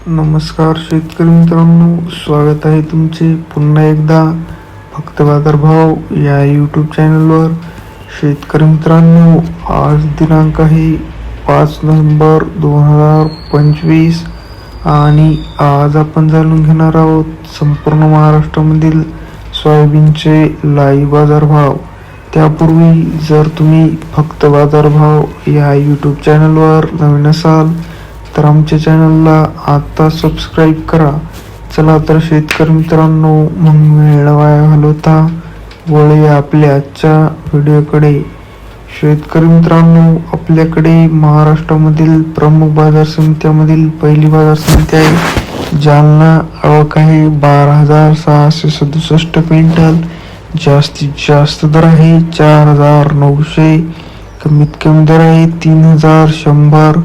नमस्कार शेतकरी मित्रांनो स्वागत आहे तुमचे पुन्हा एकदा फक्त बाजारभाव या यूट्यूब चॅनलवर शेतकरी मित्रांनो आज दिनांक आहे पाच नोव्हेंबर दोन हजार पंचवीस आणि आज आपण जाणून घेणार आहोत संपूर्ण महाराष्ट्रामधील सोयाबीनचे लाईव्ह बाजारभाव त्यापूर्वी जर तुम्ही फक्त बाजारभाव या यूट्यूब चॅनलवर नवीन असाल तर आमच्या चॅनलला आता सबस्क्राईब करा. चला तर शेतकरी मित्रांनो मग वेळ वाया घालवता वळे आपल्या आजच्या व्हिडिओकडे. शेतकरी मित्रांनो आपल्याकडे महाराष्ट्रामधील प्रमुख बाजार समित्यामधील पहिली बाजार समिती आहे. जालना आवक आहे बारा हजार सहाशे सदुसष्ट क्विंटल. जास्तीत जास्त दर आहे चार हजार नऊशे. कमीत कमी दर आहे तीन हजार शंभर.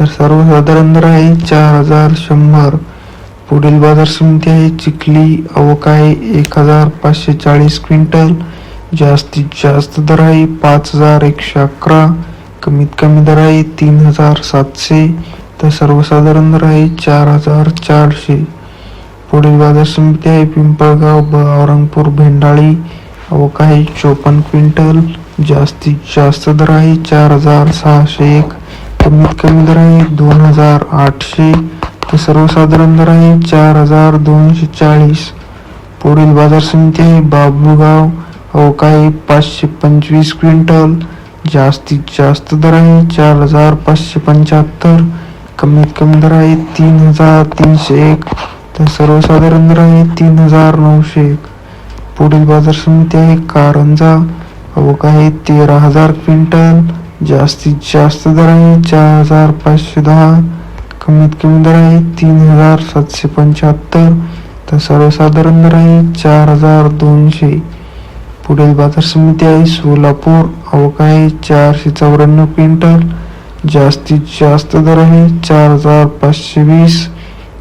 तर सर्वसाधारण दर आहे चार हजार शंभर. पुढील बाजार समिती आहे चिखली. आवक आहे एक हजार पाचशे चाळीस क्विंटल. जास्तीत जास्त दर आहे पाच हजार एकशे अकरा. कमीत कमी दर आहे तीन हजार सातशे. तर सर्वसाधारण दर आहे चार हजार चारशे. पुढील बाजार समिती आहे पिंपळगाव ब औरंगपूर भेंडाळी. आवक आहे चोपन्न क्विंटल. जास्तीत जास्त दर आहे चार हजार सहाशे एक. कमीत कमी दर आहे. दोन हजार आठशे तर सर्वसाधारण दर आहे. चार हजार दोनशे चाळीस. पुढील बाजार समिती आहे. बाबूगाव. हो, अवकाळी आहे पाचशे पंचवीस क्विंटल. जास्तीत जास्त दर आहे. चार हजार पाचशे पंच्याहत्तर. कमीत कमी दर आहे तीन हजार तीनशे एक. तर सर्वसाधारण दर आहे तीन हजार नऊशे एक. पुढील बाजार समिती आहे कारंजा. हो, अवकाळी आहे तेरा हजार क्विंटल. जास्तीत जास्त दर आहे चार हजार पाचशे दहा कमीत कमी दर आहे तीन हजार सातशे पंच्याहत्तर तर सर्वसाधारण दर आहे चार हजार दोनशे. पुढील बाजार समिती आहे सोलापूर. आवक आहे चारशे चौऱ्याण्णव क्विंटल. जास्तीत जास्त दर आहे चार हजार पाचशे वीस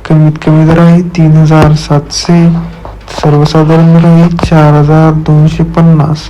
कमीत कमी दर आहे तीन हजार सातशे. सर्वसाधारण दर आहे चार हजार दोनशे पन्नास.